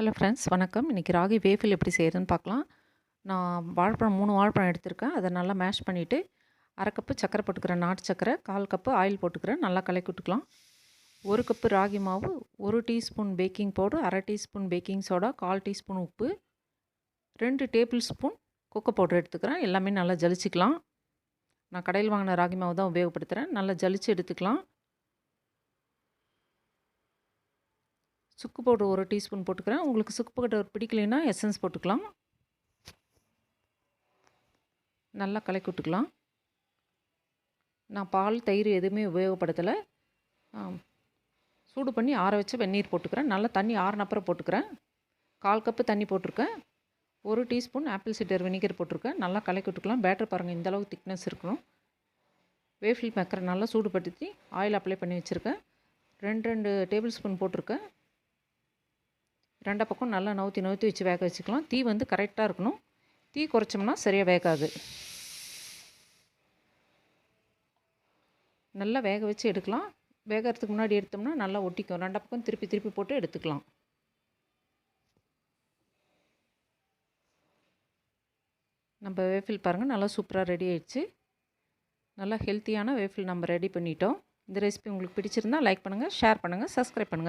Hello friends வணக்கம். இன்றைக்கி ragi waffle எப்படி செய்கிறதுன்னு பார்க்கலாம். நான் வாழைப்பழம் மூணு வாழைப்பழம் எடுத்திருக்கேன். அதை நல்லா மேஷ் பண்ணிவிட்டு அரை கப்பு சக்கரை போட்டுக்கிறேன் நாட்டு சக்கரை கால் கப்பு ஆயில் போட்டுக்கிறேன். நல்லா கலக்கி விட்டுக்கலாம். ஒரு கப்பு ராகி மாவு ஒரு டீஸ்பூன் பேக்கிங் பவுடர் அரை டீஸ்பூன் பேக்கிங் சோடா கால் டீஸ்பூன் உப்பு ரெண்டு டேபிள் ஸ்பூன் கொக்கோ பவுடர் எடுத்துக்கிறேன். எல்லாமே நல்லா ஜலிச்சிக்கலாம். நான் கடையில் வாங்கின ராகி மாவு தான் உபயோகப்படுத்துகிறேன் நல்லா ஜலிச்சு எடுத்துக்கலாம். சுக்கு பவுடர் ஒரு டீஸ்பூன் போட்டுக்கிறேன். உங்களுக்கு சுக்கு பவுடர் பிடிக்கலைன்னா எசன்ஸ் போட்டுக்கலாம். நல்லா கலக்கி விட்டுக்கலாம். நான் பால் தயிர் எதுவுமே உபயோகப்படுத்தலை. சூடு பண்ணி ஆற வச்ச வெந்நீர் போட்டுக்கிறேன். நல்லா தண்ணி ஆறினப்புறம் போட்டுக்கிறேன். கால் கப்பு தண்ணி போட்டிருக்கேன். ஒரு டீஸ்பூன் ஆப்பிள் சிட்டர் வினிகர் போட்டிருக்கேன். நல்லா கலக்கி விட்டுக்கலாம். பேட்டர் பாருங்கள் இந்தளவுக்கு திக்னஸ் இருக்கணும். வேஃபில் மேக்கரை நல்லா சூடுபடுத்தி ஆயில் அப்ளை பண்ணி வச்சுருக்கேன். ரெண்டு ரெண்டு டேபிள் ஸ்பூன் போட்டிருக்கேன். ரெண்டை பக்கம் நல்லா நவுத்தி நவுத்தி வச்சு வேக வச்சுக்கலாம். தீ வந்து கரெக்டாக இருக்கணும். தீ குறைச்சோம்னா சரியாக வேகாது. நல்லா வேக வச்சு எடுக்கலாம். வேகிறதுக்கு முன்னாடி எடுத்தோம்னா நல்லா ஒட்டிக்கும். ரெண்டை பக்கம் திருப்பி திருப்பி போட்டு எடுத்துக்கலாம். நம்ம வேஃபில் பாருங்கள் நல்லா சூப்பராக ரெடி ஆயிடுச்சு. நல்லா ஹெல்த்தியான வேஃபில் நம்ம ரெடி பண்ணிட்டோம். இந்த ரெசிபி உங்களுக்கு பிடிச்சிருந்தால் லைக் பண்ணுங்கள் ஷேர் பண்ணுங்கள் சப்ஸ்கிரைப் பண்ணுங்கள்